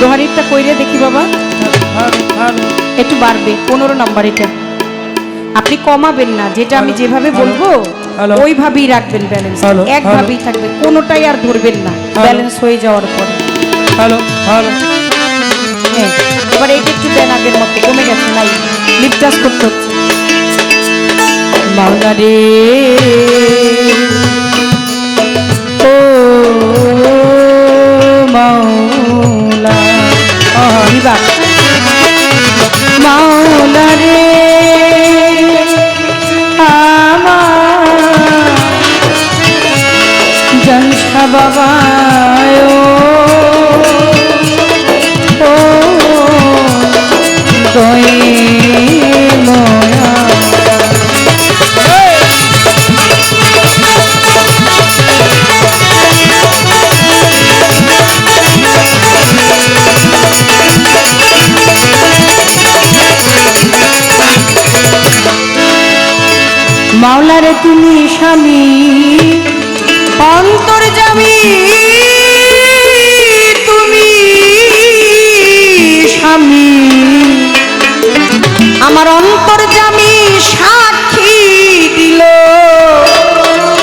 দোহারিটা কইরে দেখি বাবা। একটু বাড়বে পনেরো নাম্বার এটা। আপনি কমাবেন না যেটা আমি যেভাবে বলব ওইভাবেই রাখবেন ব্যালেন্স একভাবেই থাকবে কোনোটাই আর ধরবেন না ব্যালেন্স হয়ে যাওয়ার পরে। হ্যালো হ্যালো হ্যাঁ এবার এইটা একটু দেন আগের মতো, কমে গেছে, নাই লিপ টাচ করতে হচ্ছে। মাওলা রে। ও মাওলা দিবা মাওলা রে। আমার জনসা বাবায়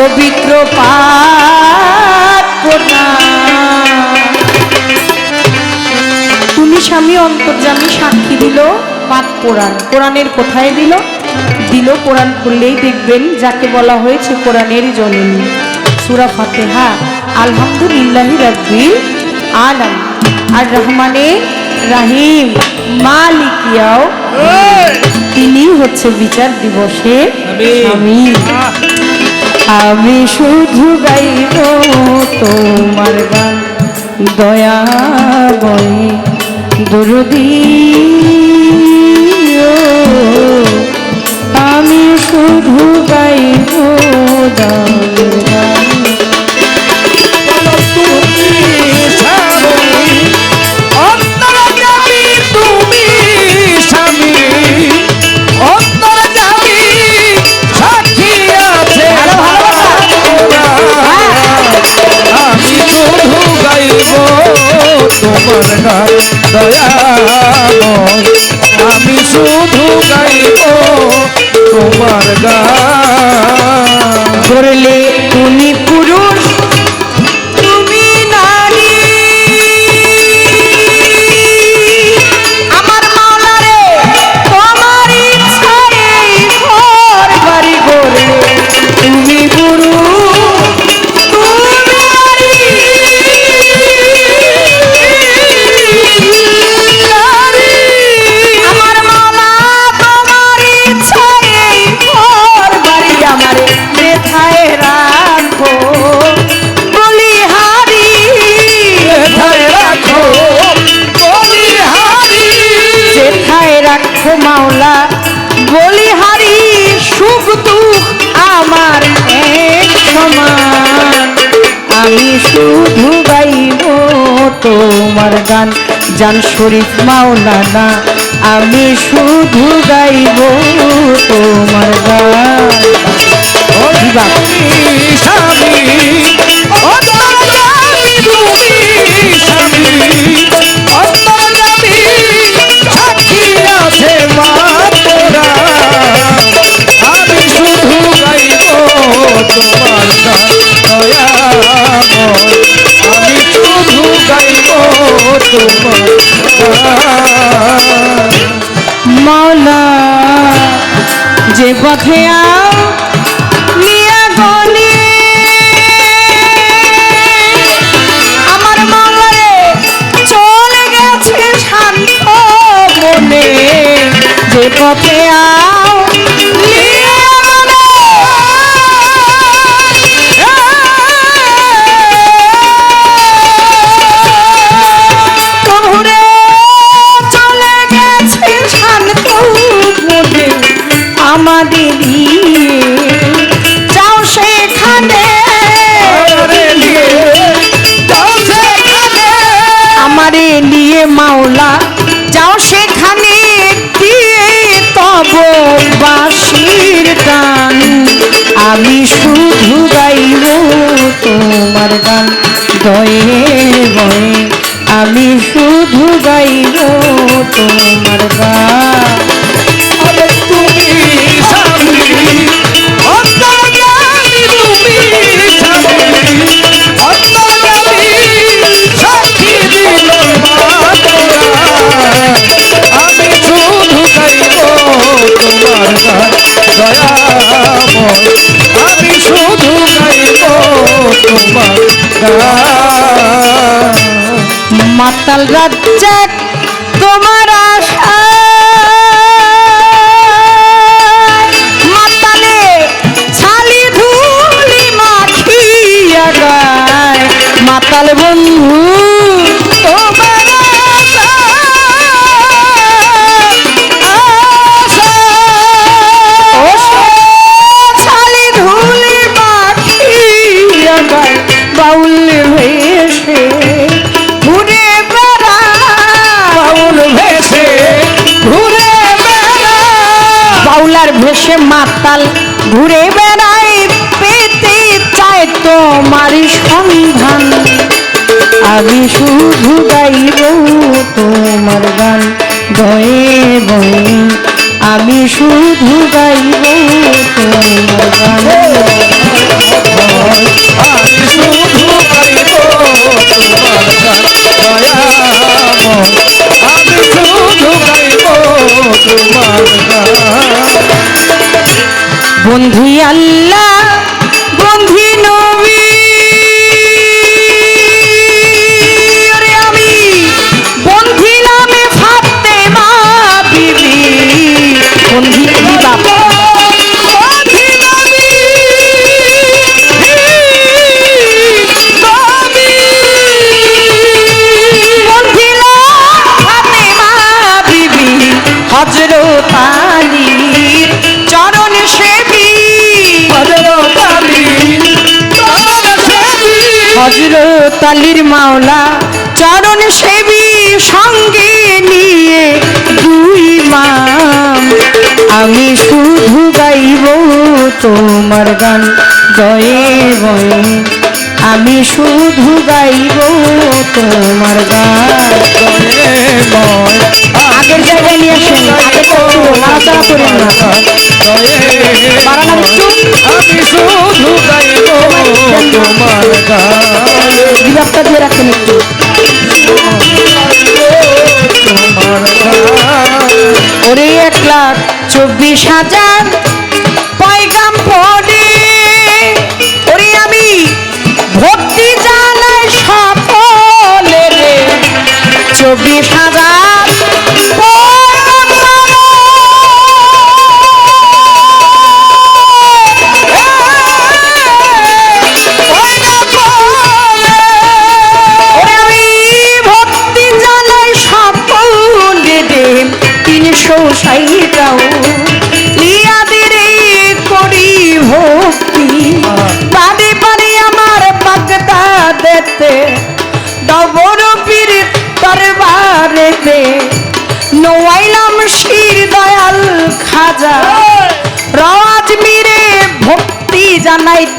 পবিত্র। তুমি স্বামী অন্তর্জামী সাক্ষী দিল পাঠ কোরআন। কোরআনের কোথায় দিল? দিল কোরআন খুললেই দেখবেন যাকে বলা হয়েছে কোরআনের জননী সুরা ফাতেহা। আলহামদুলিল্লাহি রাব্বিল আলাম আর রহমানে রাহিম। মালিকিয়াও তিনি হচ্ছে বিচার দিবসে আমি আমি শুধু গাইব তোমার গান। দয়া বই দুরদি। আমি শুধু গাইব দানের শুধু গাইব তোমার গান। জান শরীফ মাওলানা আমি শুধু গাইব তোমার গান। স্বামী के आ তোমার গান দয়ে বয়ে আমি শুধু গাইব তোমার গান। রাজ্যে তোমার আশা মাতালে ছালি ধুলি মাখিয়া গায়। মাতাল বন্ধু ভেসে মাতাল ঘুরে বেড়াই পেতে চায় তোমার সন্ধান। আমি শুধু গাইব তোমার গান দয়ে বয়ে আমি শুধু গাইব তোমার গান। আমি শুধু গাইব তোমার গান আমি শুধু গাইব তোমার গান হজরত আলীর মাওলা চরণ সেবী সঙ্গে নিয়ে দুই মাম। আমি শুধু গাইব তোমার গান দয়ে বয়ে। আমি শুধু গাইব তোমার গান আগের জায়গায় নিয়ে আসেন আগে তো নাড়াচাড়া করেন না। আমি শুধু গাইব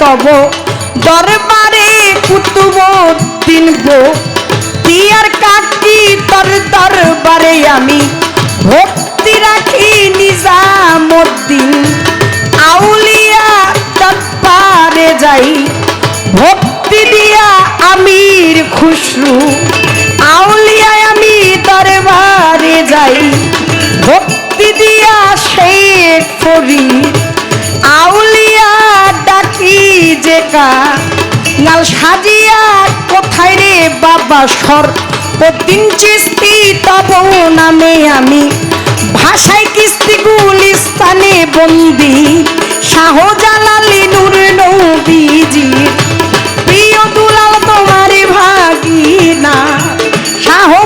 তব দরবারে কুতুবুদ্দিন গো। তিয়ার কাকি তর দরবারে আমি ভক্তি রাখি নিজামুদ্দিন। আউলিয়া দরবারে যাই, ভক্তি দিয়া আমির খুশরু। আউলিয়ায় আমি দরবারে যাই, ভক্তি দিয়া ফরিদ আউলিয়া ডাকি কা নাল সাজিয়া, কোথায় রে বাবা সর? প্রতিদিন চিস্তি তব নামে আমি। ভাষায় কিস্তি গুলিস্তানে বন্দি। শাহজালালি নূর নবীজি। প্রিয় দুলাল তোমার ভাগিনা। শাহ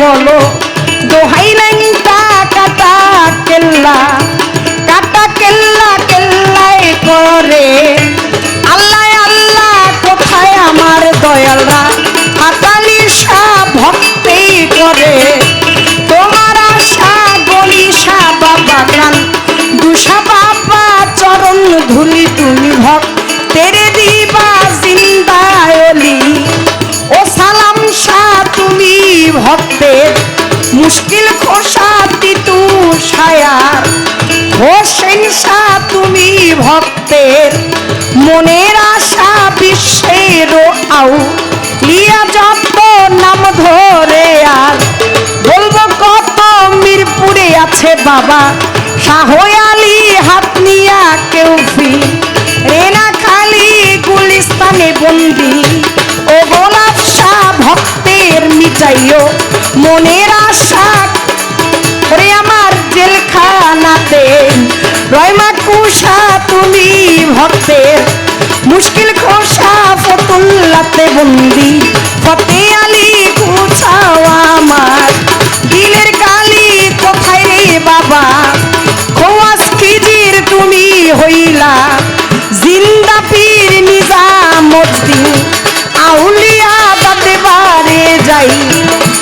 বলো দোহাই লেংটা টাকা কেল্লা। আউ লিয়া যত নাম ধরে আর, বলব কত মিরপুরে আছে বাবা। শাহয়ালি হাত নিয়া কেউ ফি রেনা খালি গুলিস্তানে বন্দি। ও গোলাপ শাহ ভক্তের মিটাইও মনের আশা ওরে আমার জেলখানাতে। রয়মা কুষা তুমি ভক্তের মুশকিল খোসা ফতুল্লাতে বন্দি। ফতে আলী কুছাও আমার। দিলের কালি কোথায় রে বাবা? খোয়াস খিজির তুমি হইলা। জিন্দা পীর নিজামুদ্দিন। আউলিয়া দাতে বারে যাই।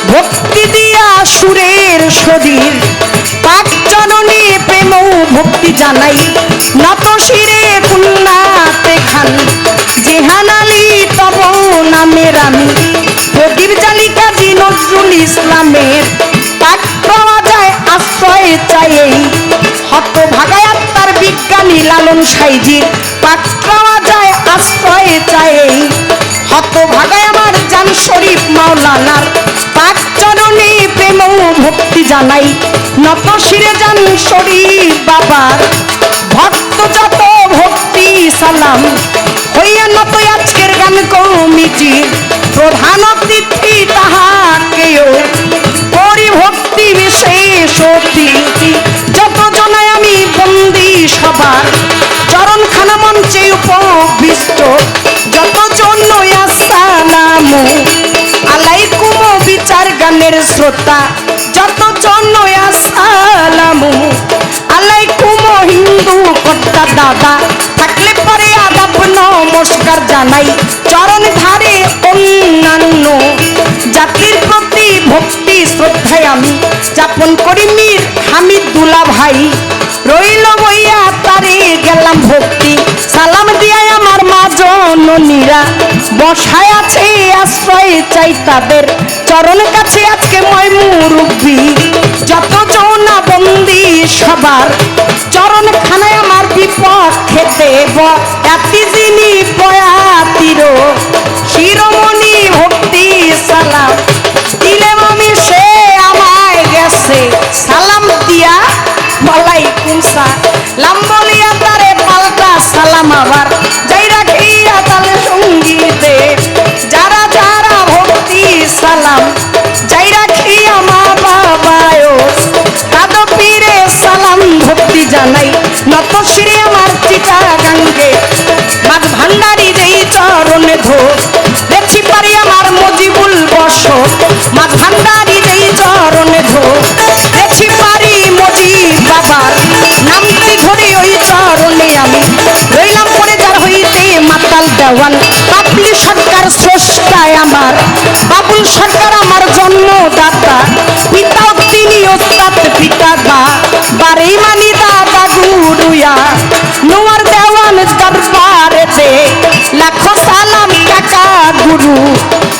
ভক্তি দিয়া সুরের সদীর। পাক জননী প্রেম ভক্তি জানাই। নত শিরে কুন্নাতে নামের আমি প্রদীপ জালিকা জি নজরুল ইসলামের। পাক পাওয়া যায় আশ্রয় চাই হত ভাগায় আত্মার বিজ্ঞানী লালন সাইজির। পাক পাওয়া যায় আশ্রয় চাই হত ভাগায় আমার জান শরীফ মাওলানার। পাক চরণে প্রেম ভক্তি জানাই। নত শিরে জান শরীফ বাবার। ভক্ত যত ভক্তি সালাম। হইয়া নত আজকের গান কমিটি প্রধান অতিথি তাহাকেও করি ভক্তি বিশেষ অতিথি। যত জনায় আমি বন্দি সবার চরণ খানা মঞ্চে উপবিষ্ট যত জন্য আসসালাম আলাইকুম বিচার গানের শ্রোতা যত জন্য আসসালাম আলাইকুম হিন্দু কর্তা দাদা নমস্কার জানাই। চরণ ধারে অন্যান্য জাতির প্রতি ভক্তি শ্রদ্ধায় আমি যাপন করি মীর হামিদ দুলা ভাই। রইল বইয়া তারে গেলাম ভক্তি। সালাম দিয়াই আমার মা জননীরা। বসায় আছে আশ্রয় চাই তাদের। চরণ কাছে আজকে মই মুরব্বী। যত যৌনা বন্দি সবার চরণ খানায় আমার বিপক্ষেতে এতি যিনি বয়াতির শিরোমণি ভক্তি সালাম। দিলে মামি সে আমায় গেছে। সালাম দিয়া ওয়ালাইকুম সালাম। বলিয়া তারে পাল্টা সালাম আবার। যাই রাখিয়া তালে সঙ্গীতে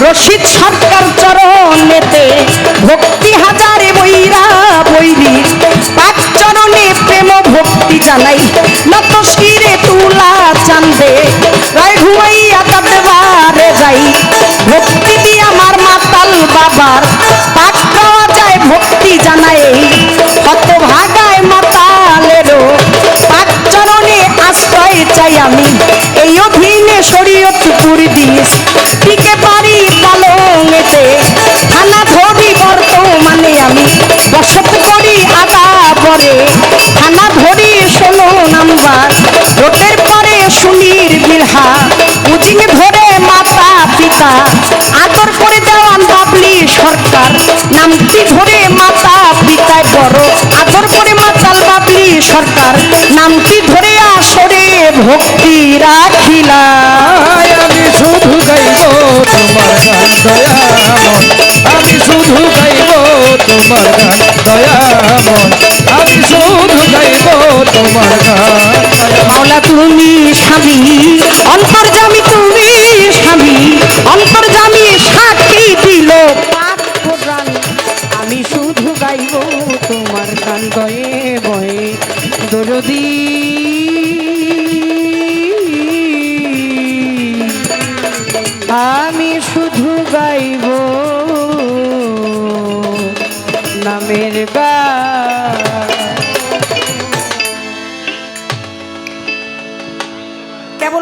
রশিদ সরকার চরণেতে ভক্তি হাজারে বৈরা বৈরি। পাঁচ চরণে প্রেম ভক্তি জানাই। মাতা আদর করে দেওয়ান বাবলি সরকার। নামটি ধরে মাতা পিতায় বড় আদর করে মাতাল বাবলি সরকার। নামটি ধরে আসরে ভক্তি রাখিলা আমি শুধু গাইব তোমার গান দয়ামন আমি শুধু গাইব তোমার গান দয়ামন আমি শুধু গাইব তোমার গান মাওলা তুমি স্বামী অন্তর্জামী